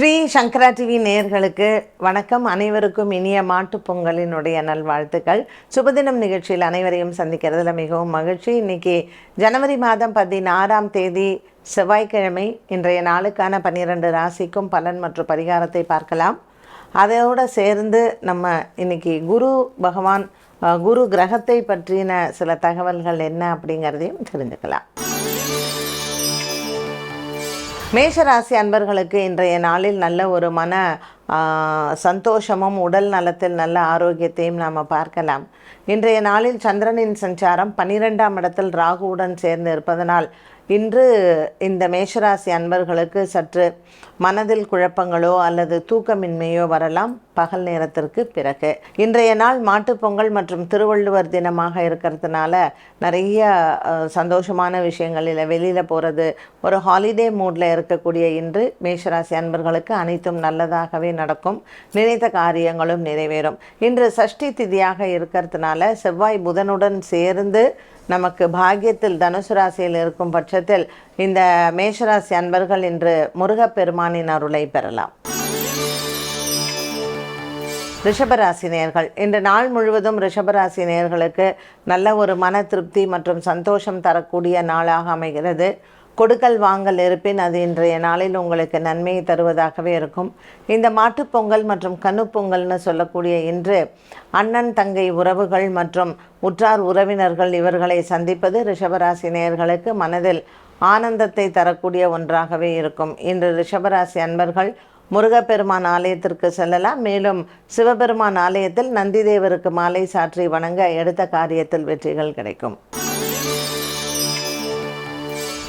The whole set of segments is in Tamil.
ஸ்ரீ சங்கரா டிவி நேர்களுக்கு வணக்கம். அனைவருக்கும் இனிய மாட்டுப் பொங்கலினுடைய நல்வாழ்த்துக்கள். சுபதினம் நிகழ்ச்சியில் அனைவரையும் சந்திக்கிறதுல மிகவும் மகிழ்ச்சி. இன்னைக்கு ஜனவரி மாதம் பதினாறாம் தேதி செவ்வாய்க்கிழமை. இன்றைய நாளுக்கான பன்னிரண்டு ராசிக்கும் பலன் மற்றும் பரிகாரத்தை பார்க்கலாம். அதோடு சேர்ந்து நம்ம இன்னைக்கு குரு பகவான் குரு கிரகத்தை பற்றின சில தகவல்கள் என்ன அப்படிங்கிறதையும் தெரிஞ்சுக்கலாம். மேஷராசி அன்பர்களுக்கு இன்றைய நாளில் நல்ல ஒரு மன சந்தோஷமும் உடல் நலத்தில் நல்ல ஆரோக்கியத்தையும் நாம் பார்க்கலாம். இன்றைய நாளில் சந்திரனின் சஞ்சாரம் பன்னிரெண்டாம் இடத்தில் ராகுவுடன் சேர்ந்து இருப்பதனால் இன்று இந்த மேஷராசி அன்பர்களுக்கு சற்று மனதில் குழப்பங்களோ அல்லது தூக்கமின்மையோ வரலாம் பகல் நேரத்திற்கு பிறகு. இன்றைய நாள் மாட்டுப் பொங்கல் மற்றும் திருவள்ளுவர் தினமாக இருக்கிறதுனால நிறைய சந்தோஷமான விஷயங்களில் வெளியில் போகிறது ஒரு ஹாலிடே மூடில் இருக்கக்கூடிய இன்று மேஷராசி அன்பர்களுக்கு அனைத்தும் நல்லதாகவே நடக்கும். நினைத்த காரியங்களும் நிறைவேறும். இன்று சஷ்டி திதியாக இருக்கிறது இருக்கிறதுனால செவ்வாய் புதனுடன் சேர்ந்து நமக்கு பாகியத்தில் தனுசு ராசியில் இருக்கும் பட்சத்தில் இந்த மேஷராசி அன்பர்கள் இன்று முருகப்பெருமானின் அருளை பெறலாம். ரிஷபராசி நேர்கள். இன்று நாள் முழுவதும் ரிஷபராசி நேர்களுக்கு நல்ல ஒரு மன திருப்தி மற்றும் சந்தோஷம் தரக்கூடிய நாளாக அமைகிறது. கொடுக்கல் வாங்கல் இருப்பின் அது இன்றைய நாளில் உங்களுக்கு நன்மையை தருவதாகவே இருக்கும். இந்த மாட்டுப்பொங்கல் மற்றும் கணுப்பொங்கல்னு சொல்லக்கூடிய இன்று அண்ணன் தங்கை உறவுகள் மற்றும் உற்றார் உறவினர்கள் இவர்களை சந்திப்பது ரிஷபராசி நேயர்களுக்கு மனதில் ஆனந்தத்தை தரக்கூடிய ஒன்றாகவே இருக்கும். இன்று ரிஷபராசி அன்பர்கள் முருகப்பெருமான் ஆலயத்திற்கு செல்லலாம். மேலும் சிவபெருமான் ஆலயத்தில் நந்திதேவருக்கு மாலை சாற்றி வணங்க எடுத்த காரியத்தில் வெற்றிகள் கிடைக்கும்.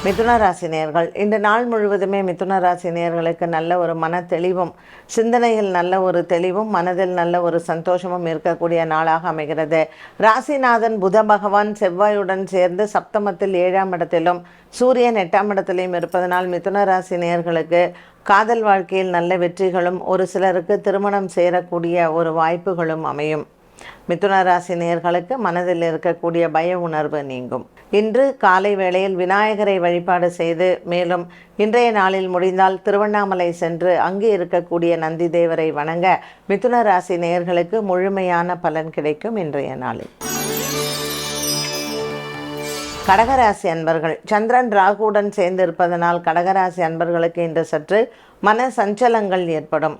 மிதுன ராசி நேர்கள் இந்த நாள் முழுவதுமே மிதுன ராசி நேர்களுக்கு நல்ல ஒரு மன தெளிவும் சிந்தனையில் நல்ல ஒரு தெளிவும் மனதில் நல்ல ஒரு சந்தோஷமும் இருக்கக்கூடிய நாளாக அமைகிறது. ராசிநாதன் புத பகவான் செவ்வாயுடன் சேர்ந்து சப்தமத்தில் ஏழாம் இடத்திலும் சூரியன் எட்டாம் இடத்திலும் இருப்பதனால் மிதுன ராசி நேர்களுக்கு காதல் வாழ்க்கையில் நல்ல வெற்றிகளும் ஒரு சிலருக்கு திருமணம் சேரக்கூடிய ஒரு வாய்ப்புகளும் அமையும். மிதுன ராசி நேயர்களுக்கு மனதில் இருக்கக்கூடிய பய உணர்வு நீங்கும். இன்று காலை வேளையில் விநாயகரை வழிபாடு செய்து மேலும் இன்றைய நாளில் முடிந்தால் திருவண்ணாமலை சென்று அங்கே இருக்கக்கூடிய நந்தி தேவரை வணங்க மிதுன ராசி முழுமையான பலன் கிடைக்கும் இன்றைய நாளில். கடகராசி அன்பர்கள் சந்திரன் ராகுவுடன் சேர்ந்து இருப்பதனால் கடகராசி அன்பர்களுக்கு இன்று சற்று மன சஞ்சலங்கள் ஏற்படும்.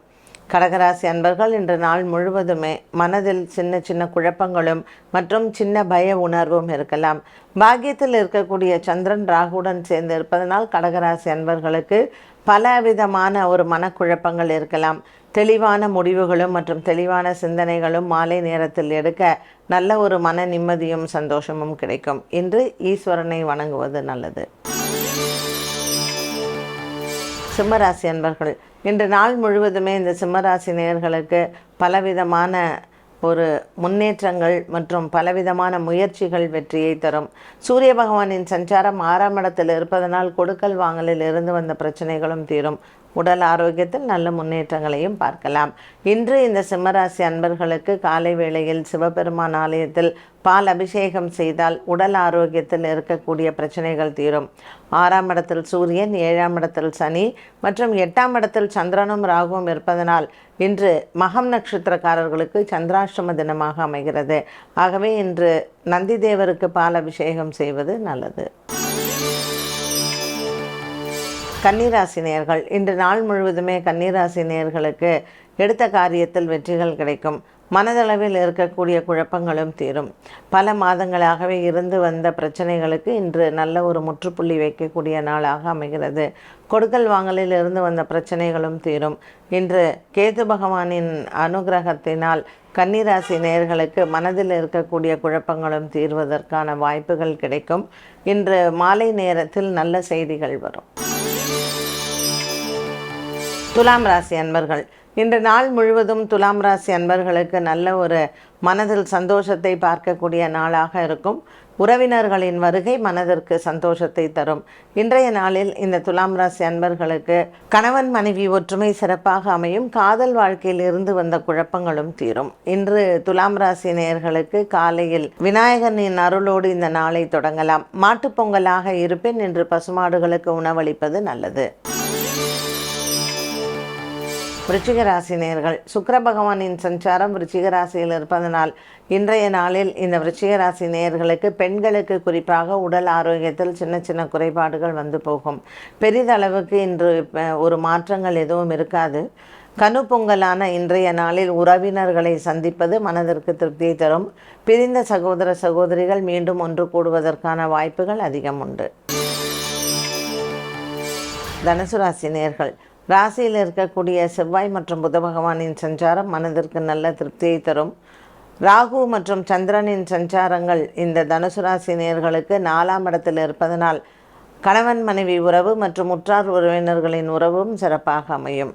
கடகராசி அன்பர்கள் இன்று நாள் முழுவதுமே மனதில் சின்ன சின்ன குழப்பங்களும் மற்றும் சின்ன பய உணர்வும் இருக்கலாம். பாக்கியத்தில் இருக்கக்கூடிய சந்திரன் ராகுடன் சேர்ந்து இருப்பதனால் கடகராசி அன்பர்களுக்கு பலவிதமான ஒரு மனக்குழப்பங்கள் இருக்கலாம். தெளிவான முடிவுகளும் மற்றும் தெளிவான சிந்தனைகளும் மாலை நேரத்தில் எடுக்க நல்ல ஒரு மன நிம்மதியும் சந்தோஷமும் கிடைக்கும். இன்று ஈஸ்வரனை வணங்குவது நல்லது. சிம்மராசி அன்பர்கள் இன்று நாள் முழுவதுமே இந்த சிம்மராசி நேர்களுக்கு பலவிதமான ஒரு முன்னேற்றங்கள் மற்றும் பலவிதமான முயற்சிகள் வெற்றியை தரும். சூரிய பகவானின் சஞ்சாரம் ஆறாம் இடத்தில் இருப்பதனால் கொடுக்கல் வாங்கலில் இருந்து வந்த பிரச்சனைகளும் தீரும். உடல் ஆரோக்கியத்தில் நல்ல முன்னேற்றங்களையும் பார்க்கலாம். இன்று இந்த சிம்மராசி அன்பர்களுக்கு காலை வேளையில் சிவபெருமான் ஆலயத்தில் பால் அபிஷேகம் செய்தால் உடல் ஆரோக்கியத்தில் இருக்கக்கூடிய பிரச்சனைகள் தீரும். ஆறாம் இடத்தில் சூரியன் ஏழாம் இடத்தில் சனி மற்றும் எட்டாம் இடத்தில் சந்திரனும் ராகுவும் இருப்பதனால் இன்று மகம் நட்சத்திரக்காரர்களுக்கு சந்திராஷ்டம தினமாக அமைகிறது. ஆகவே இன்று நந்திதேவருக்கு பால் அபிஷேகம் செய்வது நல்லது. கன்னிராசி நேயர்கள் இன்று நாள் முழுவதுமே கன்னிராசி நேர்களுக்கு எடுத்த காரியத்தில் வெற்றிகள் கிடைக்கும். மனதளவில் இருக்கக்கூடிய குழப்பங்களும் தீரும். பல மாதங்களாகவே இருந்து வந்த பிரச்சனைகளுக்கு இன்று நல்ல ஒரு முற்றுப்புள்ளி வைக்கக்கூடிய நாளாக அமைகிறது. கொடுக்கல் வாங்கலில் இருந்து வந்த பிரச்சனைகளும் தீரும். இன்று கேது பகவானின் அனுகிரகத்தினால் கன்னிராசி நேர்களுக்கு மனதில் இருக்கக்கூடிய குழப்பங்களும் தீர்வதற்கான வாய்ப்புகள் கிடைக்கும். இன்று மாலை நேரத்தில் நல்ல செய்திகள் வரும். துலாம் ராசி அன்பர்கள். இன்று நாள் முழுவதும் துலாம் ராசி அன்பர்களுக்கு நல்ல ஒரு மனதில் சந்தோஷத்தை பார்க்கக்கூடிய நாளாக இருக்கும். உறவினர்களின் வருகை மனதிற்கு சந்தோஷத்தை தரும். இன்றைய நாளில் இந்த துலாம் ராசி அன்பர்களுக்கு கணவன் மனைவி ஒற்றுமை சிறப்பாக அமையும். காதல் வாழ்க்கையில் இருந்து வந்த குழப்பங்களும் தீரும். இன்று துலாம் ராசி நேயர்களுக்கு காலையில் விநாயகனின் அருளோடு இந்த நாளை தொடங்கலாம். மாட்டுப் பொங்கலாக இருப்பின் இன்று பசுமாடுகளுக்கு உணவளிப்பது நல்லது. விருச்சிக நேர்கள் சுக்கிர பகவானின் சஞ்சாரம் விருச்சிகராசியில் இருப்பதனால் இன்றைய நாளில் இந்த விருச்சிகராசி நேயர்களுக்கு பெண்களுக்கு குறிப்பாக உடல் ஆரோக்கியத்தில் சின்ன சின்ன குறைபாடுகள் வந்து போகும். பெரிதளவுக்கு இன்று ஒரு மாற்றங்கள் எதுவும் இருக்காது. கனு பொங்கலான இன்றைய நாளில் உறவினர்களை சந்திப்பது மனதிற்கு திருப்தியை தரும். பிரிந்த சகோதர சகோதரிகள் மீண்டும் ஒன்று கூடுவதற்கான வாய்ப்புகள் அதிகம் உண்டு. தனுசு ராசி நேர்கள் ராசியில் இருக்கக்கூடிய செவ்வாய் மற்றும் புத பகவானின் சஞ்சாரம் மனதிற்கு நல்ல திருப்தியை தரும். ராகு மற்றும் சந்திரனின் சஞ்சாரங்கள் இந்த தனுசு ராசி நேர்களுக்கு நாலாம் இடத்தில் இருப்பதனால் கணவன் மனைவி உறவு மற்றும் உற்றார் உறவினர்களின் உறவும் சிறப்பாக அமையும்.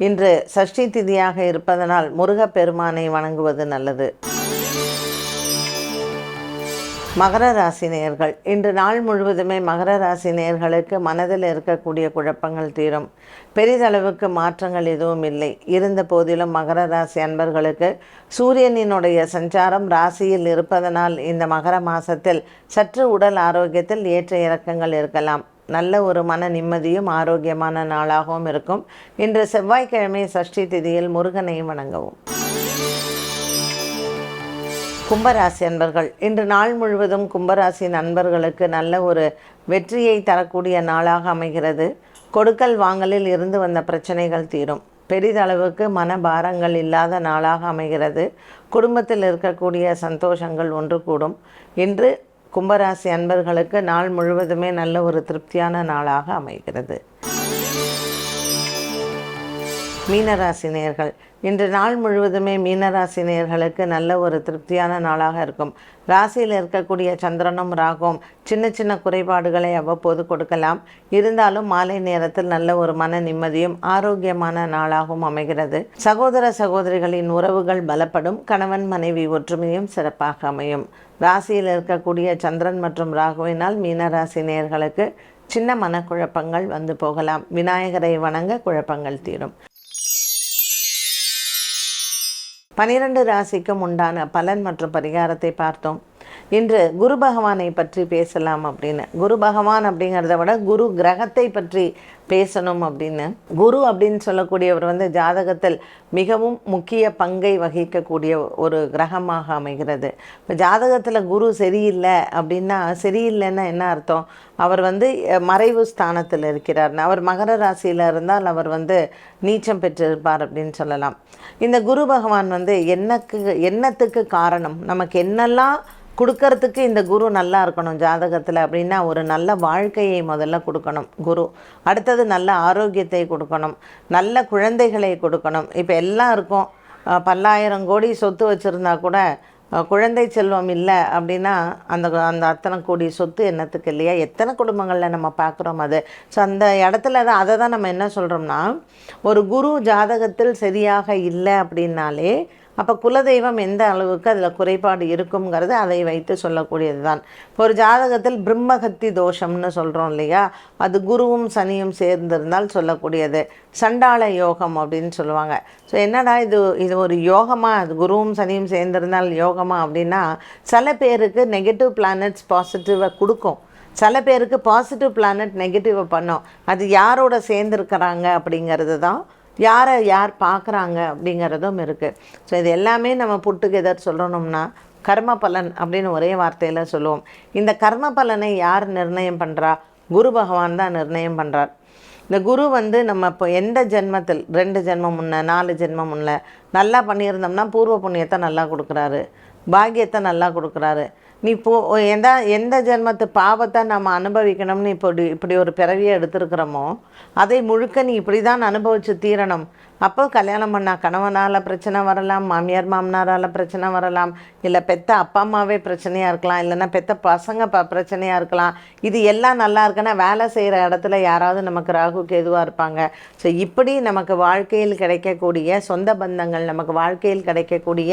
இன்று சஷ்டி திதியாக இருப்பதனால் முருகப்பெருமானை வணங்குவது நல்லது. மகர ராசி நேயர்கள் இன்று நாள் முழுவதுமே மகர ராசி நேயர்களுக்கு மனதில் இருக்கக்கூடிய குழப்பங்கள் தீரும். பெரிதளவுக்கு மாற்றங்கள் எதுவும் இல்லை. இருந்த போதிலும் மகர ராசி அன்பர்களுக்கு சூரியனினுடைய சஞ்சாரம் ராசியில் இருப்பதனால் இந்த மகர மாசத்தில் சற்று உடல் ஆரோக்கியத்தில் ஏற்ற இறக்கங்கள் இருக்கலாம். நல்ல ஒரு மன நிம்மதியும் ஆரோக்கியமான நாளாகவும் இருக்கும். இன்று செவ்வாய்க்கிழமை சஷ்டி திதியில் முருகனை வணங்கவும். கும்பராசி அன்பர்கள் இன்று நாள் முழுவதும் கும்பராசி நண்பர்களுக்கு நல்ல ஒரு வெற்றியை தரக்கூடிய நாளாக அமைகிறது. கொடுக்கல் வாங்கலில் இருந்து வந்த பிரச்சனைகள் தீரும். பெரிதளவுக்கு மனபாரங்கள் இல்லாத நாளாக அமைகிறது. குடும்பத்தில் இருக்கக்கூடிய சந்தோஷங்கள் ஒன்று கூடும். இன்று கும்பராசி அன்பர்களுக்கு நாள் முழுவதுமே நல்ல ஒரு திருப்தியான நாளாக அமைகிறது. மீனராசினியர்கள் இன்று நாள் முழுவதுமே மீனராசினியர்களுக்கு நல்ல ஒரு திருப்தியான நாளாக இருக்கும். ராசியில் இருக்கக்கூடிய சந்திரனும் ராகும் சின்ன சின்ன குறைபாடுகளை அவ்வப்போது கொடுக்கலாம். இருந்தாலும் மாலை நேரத்தில் நல்ல ஒரு மன நிம்மதியும் ஆரோக்கியமான நாளாகவும் அமைகிறது. சகோதர சகோதரிகளின் உறவுகள் பலப்படும். கணவன் மனைவி ஒற்றுமையும் சிறப்பாக அமையும். ராசியில் இருக்கக்கூடிய சந்திரன் மற்றும் ராகுவினால் மீனராசி நேர்களுக்கு சின்ன மனக்குழப்பங்கள் வந்து போகலாம். விநாயகரை வணங்க குழப்பங்கள் தீரும். பனிரெண்டு ராசிக்கும் உண்டான பலன் மற்றும் பரிகாரத்தை பார்த்தோம். இன்று குரு பகவானை பற்றி பேசலாம் அப்படின்னு. குரு பகவான் அப்படிங்கிறத விட குரு கிரகத்தை பற்றி பேசணும் அப்படின்னு. குரு அப்படின்னு சொல்லக்கூடியவர் வந்து ஜாதகத்தில் மிகவும் முக்கிய பங்கை வகிக்கக்கூடிய ஒரு கிரகமாக அமைகிறது. இப்போ ஜாதகத்தில் குரு சரியில்லை அப்படின்னா சரியில்லைன்னா என்ன அர்த்தம்? அவர் வந்து மறைவு ஸ்தானத்தில் இருக்கிறார். அவர் மகர ராசியில் இருந்தால் அவர் வந்து நீச்சம் பெற்றிருப்பார் அப்படின்னு சொல்லலாம். இந்த குரு பகவான் வந்து என்னக்கு என்னத்துக்கு காரணம்? நமக்கு என்னெல்லாம் கொடுக்கறதுக்கு இந்த குரு நல்லா இருக்கணும் ஜாதகத்தில் அப்படின்னா ஒரு நல்ல வாழ்க்கையை முதல்ல கொடுக்கணும் குரு. அடுத்தது நல்ல ஆரோக்கியத்தை கொடுக்கணும். நல்ல குழந்தைகளை கொடுக்கணும். இப்போ எல்லாம் இருக்கும் பல்லாயிரம் கோடி சொத்து வச்சுருந்தா கூட குழந்தை செல்வம் இல்லை அப்படின்னா அந்த அந்த அத்தனை கோடி சொத்து என்னத்துக்கு இல்லையா? எத்தனை குடும்பங்களில் நம்ம பார்க்குறோம் அது? ஸோ அந்த இடத்துல தான் அதை தான் நம்ம என்ன சொல்கிறோம்னா ஒரு குரு ஜாதகத்தில் சரியாக இல்லை அப்படின்னாலே அப்போ குலதெய்வம் எந்த அளவுக்கு அதில் குறைபாடு இருக்குங்கிறது அதை வைத்து சொல்லக்கூடியது தான் இப்போ ஒரு ஜாதகத்தில் பிரம்மகத்தி தோஷம்னு சொல்கிறோம் இல்லையா? அது குருவும் சனியும் சேர்ந்திருந்தால் சொல்லக்கூடியது. சண்டாள யோகம் அப்படின்னு சொல்லுவாங்க. ஸோ என்னடா இது இது ஒரு யோகமா? அது குருவும் சனியும் சேர்ந்திருந்தால் யோகமா அப்படின்னா சில பேருக்கு நெகட்டிவ் பிளானட்ஸ் பாசிட்டிவை கொடுக்கும். சில பேருக்கு பாசிட்டிவ் பிளானட் நெகட்டிவாக பண்ணும். அது யாரோட சேர்ந்துருக்கிறாங்க அப்படிங்கிறது தான் யாரை யார் பார்க்குறாங்க அப்படிங்கிறதும் இருக்குது ஸோ இது எல்லாமே நம்ம புட்டுகெதர் சொல்லணும்னா கர்ம பலன் அப்படின்னு ஒரே வார்த்தையில் சொல்லுவோம். இந்த கர்ம பலனை யார் நிர்ணயம் பண்ணுறா குரு பகவான் தான் நிர்ணயம் பண்ணுறார் இந்த குரு வந்து நம்ம இப்போ எந்த ஜென்மத்தில் ரெண்டு ஜென்மம் முன்ன நாலு ஜென்மம் முன்ன நல்லா பண்ணியிருந்தோம்னா பூர்வ புண்ணியத்தை நல்லா கொடுக்குறாரு. பாக்கியத்தை நல்லா கொடுக்குறாரு. நீ போ எந்த எந்த ஜென்மத்து பாவத்தை நம்ம அனுபவிக்கணும்னு இப்படி இப்படி ஒரு பிறவியை எடுத்திருக்கிறோமோ அதை முழுக்க நீ இப்படி தான் அனுபவிச்சு தீரணும். அப்போ கல்யாணம் பண்ணால் கணவனால் பிரச்சனை வரலாம் மாமியார் மாமனாரால் பிரச்சனை வரலாம் இல்லை பெத்த அப்பா அம்மாவே பிரச்சனையாக இருக்கலாம் இல்லைன்னா பெத்த பசங்க ப பிரச்சனையாக இருக்கலாம். இது எல்லாம் நல்லா இருக்குன்னா வேலை செய்கிற இடத்துல யாராவது நமக்கு ராகு கேதுவாக இருப்பாங்க. ஸோ இப்படி நமக்கு வாழ்க்கையில் கிடைக்கக்கூடிய சொந்த பந்தங்கள் நமக்கு வாழ்க்கையில் கிடைக்கக்கூடிய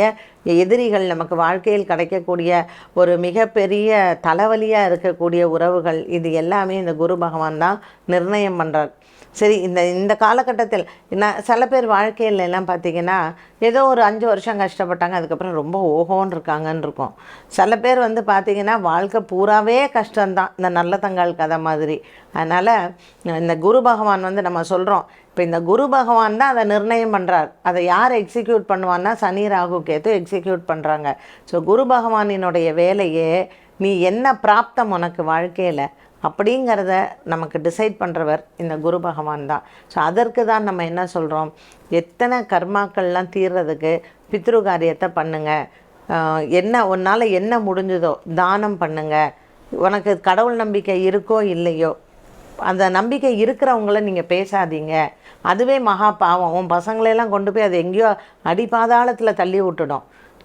எதிரிகள் நமக்கு வாழ்க்கையில் கிடைக்கக்கூடிய ஒரு மிகப்பெரிய தலைவலியாக இருக்கக்கூடிய உறவுகள் இது எல்லாமே இந்த குரு பகவான் தான் நிர்ணயம் பண்ணுறார் சரி இந்த இந்த காலகட்டத்தில் நான் சில பேர் வாழ்க்கையில் எல்லாம் பார்த்தீங்கன்னா ஏதோ ஒரு அஞ்சு வருஷம் கஷ்டப்பட்டாங்க அதுக்கப்புறம் ரொம்ப ஓஹோன்னு இருக்காங்கன்னு இருக்கும் சில பேர் வந்து பார்த்தீங்கன்னா வாழ்க்கை பூராவே கஷ்டம்தான். இந்த நல்ல தங்கால் கதை மாதிரி. அதனால் இந்த குரு பகவான் வந்து நம்ம சொல்கிறோம் இப்போ இந்த குரு பகவான் தான் அதை நிர்ணயம் பண்ணுறார் அதை யார் எக்ஸிக்யூட் பண்ணுவான்னா சனி ராகு கேத்து எக்ஸிக்யூட் பண்ணுறாங்க ஸோ குரு பகவானினுடைய வேலையே நீ என்ன பிராப்தம் உனக்கு வாழ்க்கையில்? அப்படிங்கிறத நமக்கு டிசைட் பண்ணுறவர் இந்த குரு பகவான் தான். ஸோ அதற்கு தான் நம்ம என்ன சொல்கிறோம் எத்தனை கர்மாக்கள்லாம் தீர்றதுக்கு பித்ரு காரியத்தை பண்ணுங்கள் என்ன உன்னால் என்ன முடிஞ்சதோ தானம் பண்ணுங்கள் உனக்கு கடவுள் நம்பிக்கை இருக்கோ இல்லையோ அந்த நம்பிக்கை இருக்கிறவங்கள நீங்கள் பேசாதீங்க. அதுவே மகா பாவம். உன் பசங்களையெல்லாம் கொண்டு போய் அது எங்கேயோ அடிபாதாளத்தில் தள்ளி விட்டுடும்.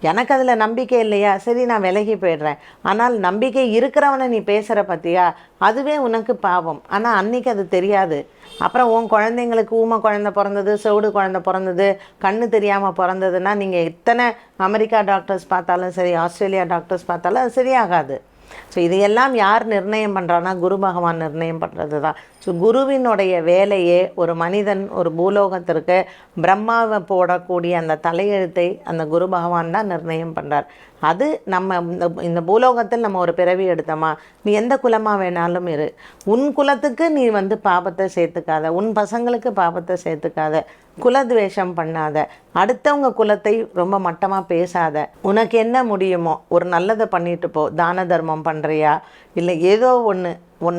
எனக்கு அதில் நம்பிக்கை இல்லையா? சரி நான் விலகி போயிடுறேன். ஆனால் நம்பிக்கை இருக்கிறவனை நீ பேசுகிற பற்றியா அதுவே உனக்கு பாவம். ஆனால் அன்னைக்கு அது தெரியாது. அப்புறம் உன் குழந்தைங்களுக்கு ஊமை குழந்தை பிறந்தது செவிடு குழந்தை பிறந்தது கண்ணு தெரியாமல் பிறந்ததுன்னா நீங்கள் எத்தனை அமெரிக்கா டாக்டர்ஸ் பார்த்தாலும் சரி ஆஸ்திரேலியா டாக்டர்ஸ் பார்த்தாலும் அது சரியாகாது. ஸோ இதையெல்லாம் யார் நிர்ணயம் பண்ணுறான்னா குரு பகவான் நிர்ணயம் பண்ணுறது தான் ஸோ குருவினுடைய வேலையே ஒரு மனிதன் ஒரு பூலோகத்திற்கு பிரம்மாவை போடக்கூடிய அந்த தலையெழுத்தை அந்த குரு பகவான் தான் நிர்ணயம் பண்ணுறார் அது நம்ம இந்த இந்த பூலோகத்தில் நம்ம ஒரு பிறவி எடுத்தோமா? நீ எந்த குலமாக வேணாலும் இரு. உன் குலத்துக்கு நீ வந்து பாபத்தை சேர்த்துக்காத. உன் பசங்களுக்கு பாபத்தை சேர்த்துக்காத. குலத்வேஷம் பண்ணாத. அடுத்தவங்க குலத்தை ரொம்ப மட்டமாக பேசாத. உனக்கு என்ன முடியுமோ ஒரு நல்லதை பண்ணிட்டு போ. தான தர்மம் பண்ணுறியா இல்லை ஏதோ ஒன்று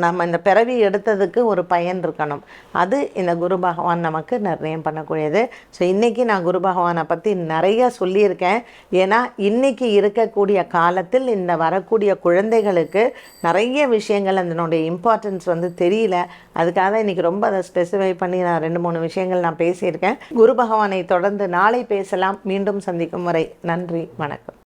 நம்ம இந்த பிறவி எடுத்ததுக்கு ஒரு பயன் இருக்கணும். அது இந்த குரு பகவான் நமக்கு நிர்ணயம் பண்ணக்கூடியது. ஸோ இன்றைக்கி நான் குரு பகவானை பற்றி நிறைய சொல்லியிருக்கேன். ஏன்னா இன்றைக்கி இருக்கக்கூடிய காலத்தில் இந்த வரக்கூடிய குழந்தைகளுக்கு நிறைய விஷயங்கள் அதனுடைய இம்பார்ட்டன்ஸ் வந்து தெரியல. அதுக்காக இன்றைக்கி ரொம்ப அதை ஸ்பெசிஃபை பண்ணி நான் ரெண்டு மூணு விஷயங்கள் நான் பேசியிருக்கேன். குரு பகவானை தொடர்ந்து நாளை பேசலாம். மீண்டும் சந்திக்கும் வரை நன்றி வணக்கம்.